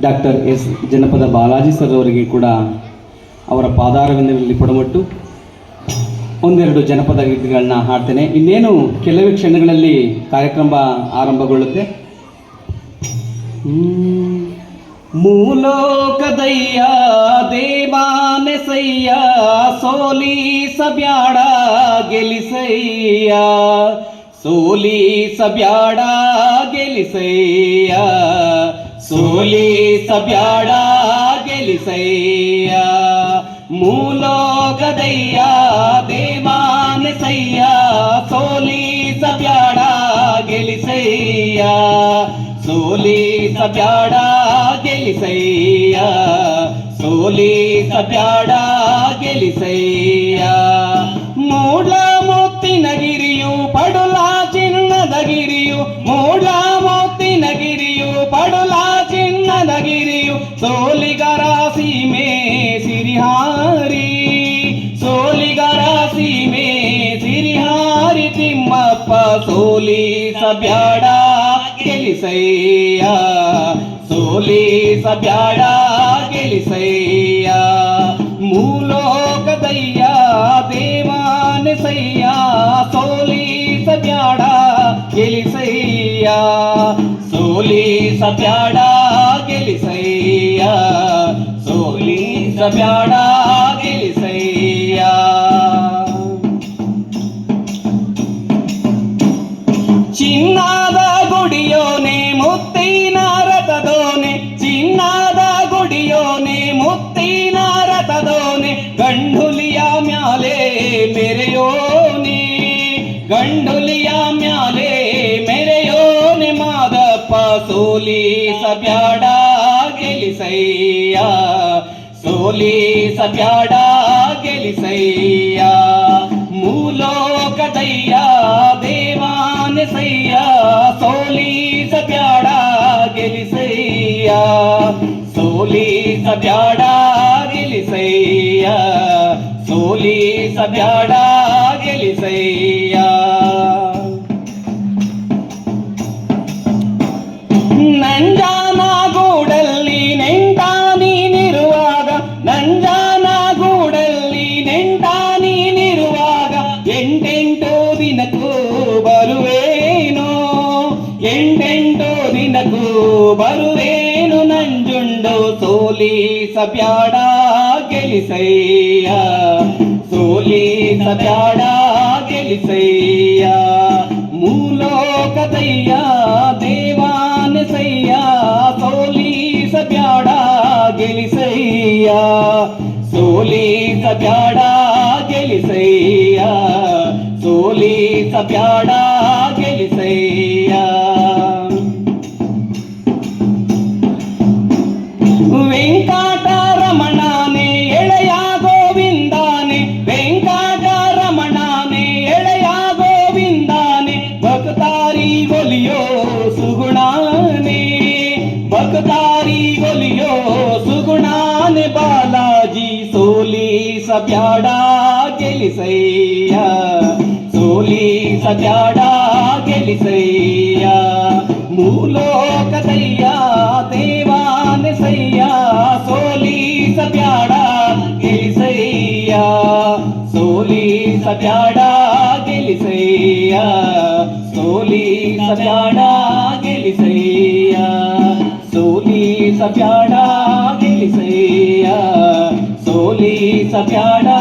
Doctor S. ಜನಪದ Balaji sir ಅವರಿಗೆ ಕೂಡ ಅವರ ಪಾದಾರವಿಂದಗಳಲ್ಲಿ ಪಡಮಟ್ಟು. ಒಂದೆರಡು ಜನಪದ ಗೀತೆಗಳನ್ನ ಹಾಡ್ತೇನೆ. ಇನ್ನೇನು ಕೆಲವೇ ಕ್ಷಣಗಳಲ್ಲಿ ಕಾರ್ಯಕ್ರಮ ಆರಂಭಗೊಳ್ಳುತ್ತೆ. ಮೂಲೋಕದಯ್ಯ, ದೇವಾನೆಸಯ್ಯ ಸೋಲಿಸಬ್ಯಾಡ ಗೆಲಿಸಯ್ಯ. ಸೋಲಿ ಸಬ್ಯಾಡ, ಗೆಲಿಸಯ್ಯ. ಸೋಲಿಸಬ್ಯಾಡ ಗೆಲಿಸಯ್ಯ ಮೂಲೋಕದಯ್ಯ ದೇವಾನೆಸಯ್ಯ ಸೋಲಿಸಬ್ಯಾಡ ಗೆಲಿಸಯ್ಯ ಸೋಲಿಸಬ್ಯಾಡ ಗೆಲಿಸಯ್ಯ ಸೋಲಿಸಬ್ಯಾಡ ಗೆಲಿಸಯ್ಯ సోలిగరాసి మే సిరిహారి సోలిగరాసి మే సిరిహారి తిమ్మప్ప సోలి సభ్యాడ గెలిసయ్యా సోలి సభ్యాడ గెలిసయ్యా మూలోక దయ్యా దేవాన్ సయ్యా సోలి సభ్యాడ గెలిసయ్యా సోలి సభ్యాడా ಗೆಲಿಸಯ್ಯ ಸೋಲಿಸಬ್ಯಾಡ ಗೆಲಿಸಯ್ಯ ಚಿನ್ನದ ಗುಡಿಯೋನೆ, ಮುತ್ತಿನ ರಥದೋನೆ, ಚಿನ್ನದ ಗುಡಿಯೋನೆ, ಮುತ್ತಿನ ರಥದೋನೆ, ಗಂಡುಲಿಯ ಮ್ಯಾಲೆ ಮೆರೆಯೋನೆ, ಗಂಡುಲಿಯ ಮ್ಯಾಲೆ ಮೆರೆಯೋನೆ ಮಾದಪ್ಪ గెలిసయ్యా. సోలి సత్యాడా గెలిసయ్యా. మూలోక దయ్యా దేవాన్ సయ్యా సోలి సత్యాడా గెలిసయ్యా. సోలి సత్యాడా గెలిసయ్యా. సోలి సత్యాడా గెలిసయ్యా. ಬರುವೇನು ನಂಜುಂಡು ಸೋಲಿಸಬ್ಯಾಡ ಗೆಲಿಸಯ್ಯ ಸೋಲಿಸಬ್ಯಾಡ ಗೆಲಿಸಯ್ಯ ಮೂಲೋಕದಯ್ಯ ದೇವಾನಸಯ್ಯ ಸೋಲಿಸಬ್ಯಾಡ ಗೆಲಿಸಯ್ಯ ಸೋಲಿಸಬ್ಯಾಡ ಗೆಲಿಸಯ್ಯ ಸೋಲಿಸಬ್ಯಾಡ ಗೆಲಿಸಯ್ಯ सारी बोलियो, सुगुणान बालाजी, सोली सब्याडा गेलिसैया सोली सब्याडा गेलिसैया मूलो कदैया देवान सैया। सोली सब्याडा गेलिसैया सोली सब्याडा गेलिसैया सोली सब्याडा సోలీస ప్యాడా గెలిసయ్యా సోలీస ప్యాడా